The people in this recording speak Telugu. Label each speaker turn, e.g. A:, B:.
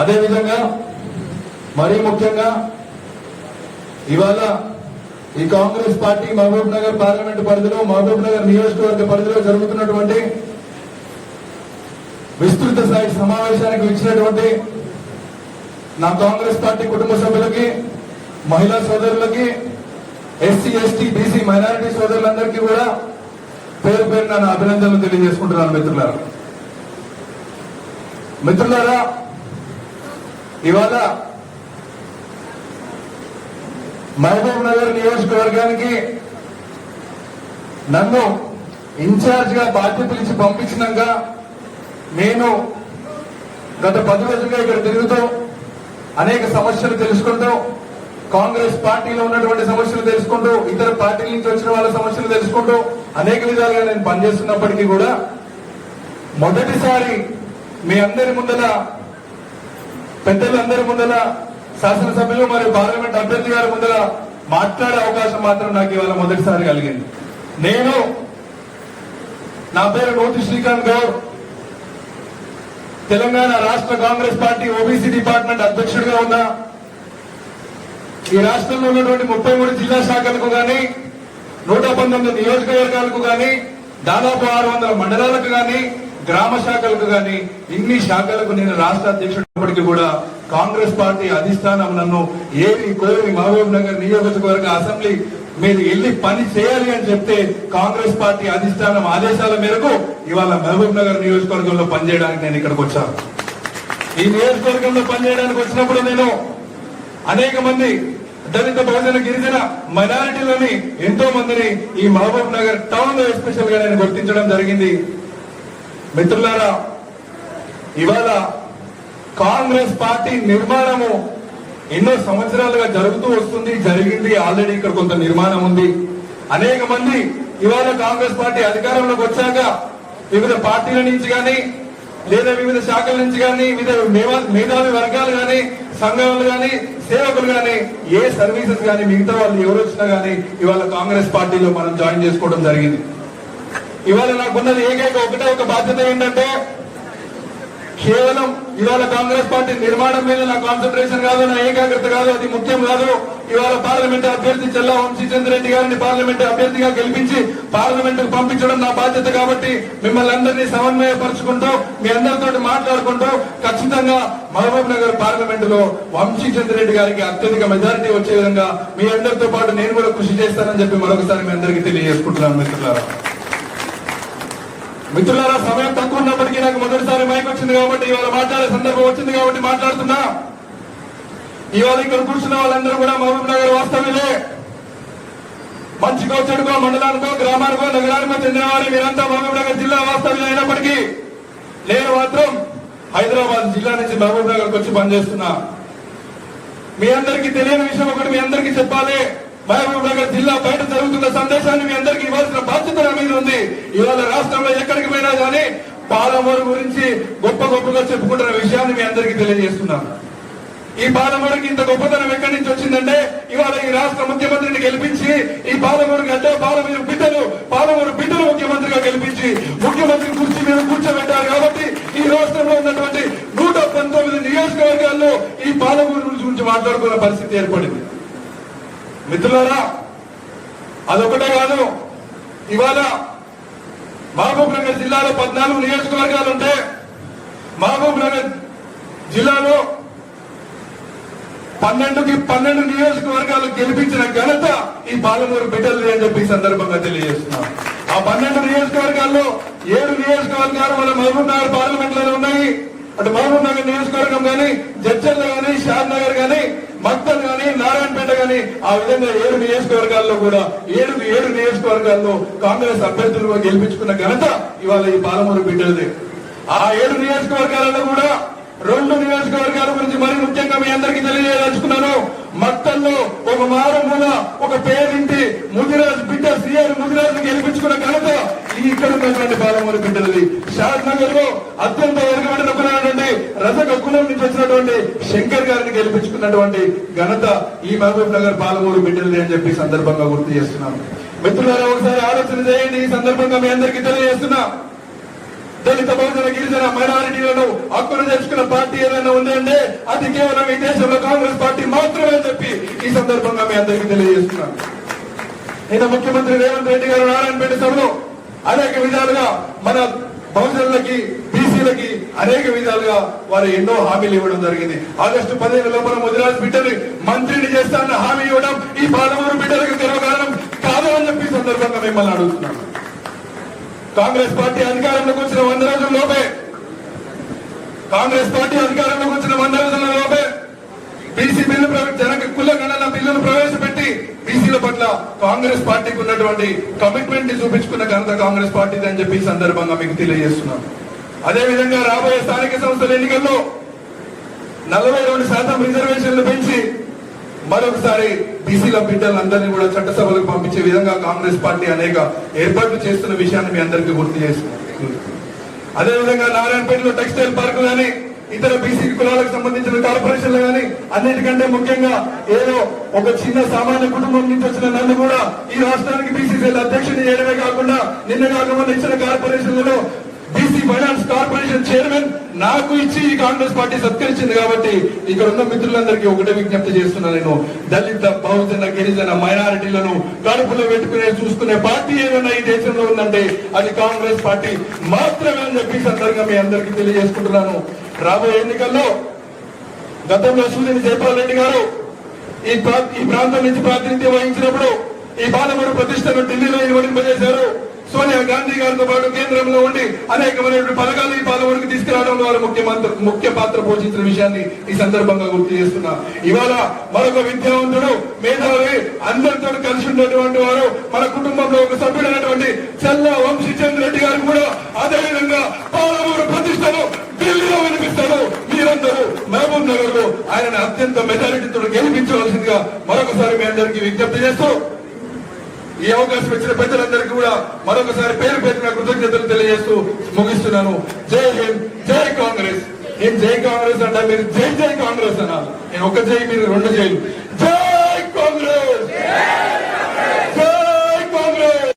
A: అదేవిధంగా మరీ ముఖ్యంగా ఇవాళ ఈ కాంగ్రెస్ పార్టీ మహబూబ్ నగర్ పార్లమెంట్ పరిధిలో మహబూబ్ నగర్ నియోజకవర్గ పరిధిలో జరుగుతున్నటువంటి విస్తృత స్థాయి సమావేశానికి ఇచ్చినటువంటి నా కాంగ్రెస్ పార్టీ కుటుంబ సభ్యులకి మహిళా సోదరులకి ఎస్సీ ఎస్టీ బీసీ మైనారిటీ సోదరులందరికీ కూడా పేరు పేరు నా అభినందనలు తెలియజేసుకుంటున్నాను మిత్రులారా. మిత్రులారా ఇవాళ మహబూబ్ నగర్ నియోజకవర్గానికి నన్ను ఇన్ఛార్జ్గా బాధ్యతలు ఇచ్చి పంపించినాక నేను గత పది రోజులుగా ఇక్కడ తిరుగుతూ అనేక సమస్యలు తెలుసుకుంటూ కాంగ్రెస్ పార్టీలో ఉన్నటువంటి సమస్యలు తెలుసుకుంటూ ఇతర పార్టీల నుంచి వచ్చిన వాళ్ళ సమస్యలు తెలుసుకుంటూ అనేక విధాలుగా నేను పనిచేస్తున్నప్పటికీ కూడా మొదటిసారి మీ అందరి ముందర పెద్దలందరి ముందర శాసనసభ్యులు మరియు పార్లమెంట్ అభ్యర్థి గారి ముందర మాట్లాడే అవకాశం మాత్రం నాకు ఇవాళ మొదటిసారి కలిగింది. నేను నా పేరు నోతి శ్రీకాంత్ గౌడ్. తెలంగాణ రాష్ట్ర కాంగ్రెస్ పార్టీ ఓబీసీ డిపార్ట్మెంట్ అధ్యక్షుడిగా ఉన్నా ఈ రాష్ట్రంలో ఉన్నటువంటి ముప్పై మూడు జిల్లా శాఖలకు గాని నూట పంతొమ్మిది నియోజకవర్గాలకు గాని దాదాపు ఆరు వందల మండలాలకు గాని గ్రామ శాఖలకు గాని ఇన్ని శాఖలకు నేను రాష్ట్ర అధ్యక్షుడిప్పటికీ కూడా కాంగ్రెస్ పార్టీ అధిష్టానం నన్ను ఏవి కోరి మహబూబ్ నగర్ నియోజకవర్గ అసెంబ్లీ మీరు వెళ్ళి పని చేయాలి అని చెప్తే కాంగ్రెస్ పార్టీ అధిష్టానం ఆదేశాల మేరకు ఇవాళ మహబూబ్ నగర్ నియోజకవర్గంలో పనిచేయడానికి నేను ఇక్కడికి వచ్చాను. ఈ నియోజకవర్గంలో పనిచేయడానికి వచ్చినప్పుడు నేను అనేక మంది దళిత బహుజన గిరిజన మైనారిటీలని ఎంతో మందిని ఈ మహబూబ్ నగర్ టౌన్లో ఎస్పెషల్గా నేను గుర్తించడం జరిగింది. మిత్రులారా ఇవాళ కాంగ్రెస్ పార్టీ నిర్మాణము ఎన్నో సంవత్సరాలుగా జరుగుతూ వస్తుంది జరిగింది ఆల్రెడీ ఇక్కడ కొంత నిర్మాణం ఉంది. అనేక మంది ఇవాళ కాంగ్రెస్ పార్టీ అధికారంలోకి వచ్చాక వివిధ పార్టీల నుంచి కానీ లేదా వివిధ శాఖల నుంచి కానీ వివిధ మేధావి వర్గాలు కానీ సంఘాలు కానీ సేవకులు కానీ ఏ సర్వీసెస్ కానీ మిగతా వాళ్ళు ఎవరు వచ్చినా కానీ ఇవాళ కాంగ్రెస్ పార్టీలో మనం జాయిన్ చేసుకోవడం జరిగింది. ఇవాళ నాకున్నది ఏకైక ఒకటే ఒక బాధ్యత ఏంటంటే కేవలం ఇవాళ కాంగ్రెస్ పార్టీ నిర్మాణం మీద నా కాన్సన్ట్రేషన్ కాదు నా ఏకాగ్రత కాదు అది ముఖ్యం కాదు. ఇవాళ పార్లమెంట్ అభ్యర్థి చెల్లా వంశీచంద్ర రెడ్డి గారిని పార్లమెంట్ అభ్యర్థిగా గెలిపించి పార్లమెంట్కు పంపించడం నా బాధ్యత కాబట్టి మిమ్మల్ని అందరినీ సమన్వయపరుచుకుంటూ మీ అందరితో మాట్లాడుకుంటూ ఖచ్చితంగా మహబూబ్ నగర్ పార్లమెంట్లో వంశీచంద్ర రెడ్డి గారికి అత్యధిక మెజారిటీ వచ్చే విధంగా మీ అందరితో పాటు నేను కూడా కృషి చేస్తానని చెప్పి మరొకసారి మీ అందరికీ తెలియజేసుకుంటున్నాను మిత్రులారా. మిత్రులారా సమయం తక్కువ ఉన్నప్పటికీ నాకు మొదటిసారి మైక్ వచ్చింది కాబట్టి ఇవాళ మాట్లాడే సందర్భం వచ్చింది కాబట్టి మాట్లాడుతున్నా. ఇవాళ ఇక్కడ కూర్చున్న వాళ్ళందరూ కూడా మహబూబ్ నగర్ వాస్తవ్యులే. మంచికో చెడుకో మండలానికో గ్రామానికో నగరానికో చెందిన వారి మీరంతా మహబూబ్ నగర్ జిల్లా వాస్తవ్యులు అయినప్పటికీ నేను మాత్రం హైదరాబాద్ జిల్లా నుంచి మహబూబ్ నగర్ వచ్చి పనిచేస్తున్నా. మీ అందరికీ తెలియని విషయం ఒకటి మీ అందరికీ చెప్పాలి. మహబూబ్ నగర్ జిల్లా బయట జరుగుతున్న సందేశాన్ని మీ అందరికి ఇవ్వాల్సిన బాధ్యత నా మీద ఉంది. ఇవాళ రాష్ట్రంలో ఎక్కడికి పోయినా కానీ పాలమూరు గురించి గొప్ప గొప్పగా చెప్పుకుంటున్న విషయాన్ని మీ అందరికి తెలియజేస్తున్నాను. ఈ పాలమూరుకి ఇంత గొప్పతనం ఎక్కడి నుంచి వచ్చిందంటే ఇవాళ ఈ రాష్ట్ర ముఖ్యమంత్రిని గెలిపించి ఈ పాలమూరుకి అంటే పాలమూరు బిడ్డలు పాలమూరు బిడ్డలు ముఖ్యమంత్రిగా గెలిపించి ముఖ్యమంత్రి కుర్చీ మీద కూర్చోబెట్టారు కాబట్టి ఈ రాష్ట్రంలో ఉన్నటువంటి నూట పంతొమ్మిది నియోజకవర్గాల్లో ఈ పాలమూరు గురించి మాట్లాడుకున్న పరిస్థితి ఏర్పడింది. మిత్రులారా అదొకటే కాదు. ఇవాళ మహబూబ్ నగర్ జిల్లాలో పద్నాలుగు నియోజకవర్గాలు ఉంటే మహబూబ్ నగర్ జిల్లాలో పన్నెండుకి పన్నెండు నియోజకవర్గాలు గెలిపించిన ఘనత ఈ పాలమూరు బిడ్డలు అని చెప్పి సందర్భంగా తెలియజేస్తున్నాం. ఆ పన్నెండు నియోజకవర్గాల్లో ఏడు నియోజకవర్గాలు మన మహబూబ్ నగర్ పార్లమెంట్లో ఉన్నాయి. అటు మహబూబ్ నగర్ నియోజకవర్గం గాని జడ్చర్ల గాని షాద్ నగర్ గాని మక్తల్ గాని నారాయణపేట గాని ఆ విధంగా ఏడు నియోజకవర్గాల్లో కూడా ఏడు ఏడు నియోజకవర్గాల్లో కాంగ్రెస్ అభ్యర్థులుగా గెలిపించుకున్న ఘనత ఇవాళ ఈ పాలమూరు బిడ్డలది. ఆ ఏడు నియోజకవర్గాలలో కూడా రెండు నియోజకవర్గాల గురించి మరి ముఖ్యంగా మీ అందరికీ తెలియజేయదలుచుకున్నాను. మట్టల్లో ఒక మారుమూల ఒక పేరింటి ముదిరాజు బిడ్డ సీఆర్ ముదిరాజ్ గెలిపించుకున్న ఘనత ఇక్కడ ఉన్నటువంటి పాలమూరు బిడ్డలది. షాద్ నగర్లో అత్యంత తీసుకున్నటువంటి ఘనత ఈ మహబూబ్ నగర్ పాలమూరు బిడ్డలది అని చెప్పి సందర్భంగా గుర్తు చేస్తున్నాను. మిత్రులారా ఒకసారి ఆలోచన చేయండి. ఈ సందర్భంగా మీ అందరికీ తెలియజేస్తున్నా. దళిత బహుజన గిరిజన మైనారిటీలను హక్కును తెచ్చుకున్న పార్టీ ఏదైనా ఉంది అది కేవలం ఈ దేశంలో కాంగ్రెస్ పార్టీ మాత్రమే అని చెప్పి ఈ సందర్భంగా మీ అందరికీ తెలియజేస్తున్నాను నిన్న ముఖ్యమంత్రి రేవంత్ రెడ్డి గారు నారాయణపేట సభలో అనేక విధాలుగా మన బహుజనులకి రైతులకి అనేక విధాలుగా వారు ఎన్నో హామీలు ఇవ్వడం జరిగింది. ఆగస్టు పదిహేను లోపల ముదిరాజ్ బిడ్డలు మంత్రిని చేస్తానన్న హామీ ఇవ్వడం ఈ పాలమూరు బిడ్డలకు గర్వకారణం కాదు అని చెప్పి సందర్భంగా మిమ్మల్ని అడుగుతున్నాను. కాంగ్రెస్ పార్టీ అధికారంలోకి వచ్చిన వంద రోజుల లోపే కాంగ్రెస్ పార్టీ అధికారంలోకి వచ్చిన వంద రోజుల లోపే బీసీ బిల్లు ప్రవే- జనక కుల గణన బిల్లును ప్రవేశపెట్టి బీసీల పట్ల కాంగ్రెస్ పార్టీకి ఉన్నటువంటి కమిట్మెంట్ని చూపించుకున్న ఘనత కాంగ్రెస్ పార్టీది అని చెప్పి సందర్భంగా మీకు తెలియజేస్తున్నాను. అదే విధంగా రాబోయే స్థానిక సంస్థల ఎన్నికల్లో నలభై రెండు శాతం రిజర్వేషన్లు పెంచి మరొకసారి బీసీల బిడ్డలందరినీ కూడా చట్టసభలకు పంపించే విధంగా కాంగ్రెస్ పార్టీ అనేక ఏర్పాట్లు చేస్తున్న విషయాన్ని మీ అందరికీ గుర్తు చేస్తుంది. అదేవిధంగా నారాయణపేటలో టెక్స్టైల్ పార్క్ గాని ఇతర బీసీ కులాలకు సంబంధించిన కార్పొరేషన్లు గాని అన్నిటికంటే ముఖ్యంగా ఏదో ఒక చిన్న సామాన్య కుటుంబం నుంచి వచ్చిన నన్ను కూడా ఈ రాష్ట్రానికి బీసీసీఎల్ అధ్యక్షుని చేయడమే కాకుండా నిన్న కాకుండా ఇచ్చిన కార్పొరేషన్లలో బీసీ ఫైనాన్స్ కార్పొరేషన్ చైర్మన్ నాకు ఇచ్చి ఈ కాంగ్రెస్ పార్టీ సత్కరించింది కాబట్టి ఇక్కడ ఉన్న మిత్రులందరికీ ఒకటే విజ్ఞప్తి చేస్తున్నా నేను. దళిత బహుజన గిరిజన మైనారిటీలను కడుపులో పెట్టుకునే చూసుకునే పార్టీ ఏదైనా ఈ దేశంలో ఉందంటే అది కాంగ్రెస్ పార్టీ మాత్రమే అని చెప్పి సందర్భంగా మీ అందరికీ తెలియజేసుకుంటున్నాను. రాబోయే ఎన్నికల్లో గతంలో సూర్యుని జయపాల్ రెడ్డి గారు ఈ ప్రా- ఈ ప్రాంతం నుంచి ప్రాతినిధ్యం వహించినప్పుడు ఈ బాలమూరు ప్రతిష్టను ఢిల్లీలో ఇన్వడింపజేశారు సోనియా గాంధీ గారితో పాటు కేంద్రంలో ఉండి అనేకమైనటువంటి పథకాలు ఈ పాలమూరుకి తీసుకురావడంలో వారు ముఖ్యమంత్రి ముఖ్య పాత్ర పోషించిన విషయాన్ని ఈ సందర్భంగా గుర్తు చేస్తున్నా. ఇవాళ మరొక విద్యావంతుడు మేధావి అందరితో కలిసి ఉన్నటువంటి వారు మన కుటుంబంలో ఒక సభ్యుడైనటువంటి చల్ల వంశీచంద్ర రెడ్డి గారు కూడా అదే విధంగా పాలమూరు ప్రతిష్టను ఢిల్లీలో వినిపిస్తాడు. మీరందరూ మహబూబ్ నగర్లో ఆయన అత్యంత మెజారిటీతో గెలిపించవలసిందిగా మరొకసారి మీ అందరికీ విజ్ఞప్తి చేస్తూ ఈ అవకాశం ఇచ్చిన పెద్దలందరికీ కూడా మరొకసారి పేరు పెట్టిన కృతజ్ఞతలు తెలియజేస్తూ ముగిస్తున్నాను. జై హింద్ జై కాంగ్రెస్. నేను జై కాంగ్రెస్ అంటే మీరు జై జై కాంగ్రెస్ అన్నారు. నేను ఒక జై మీరు రెండు జైలు.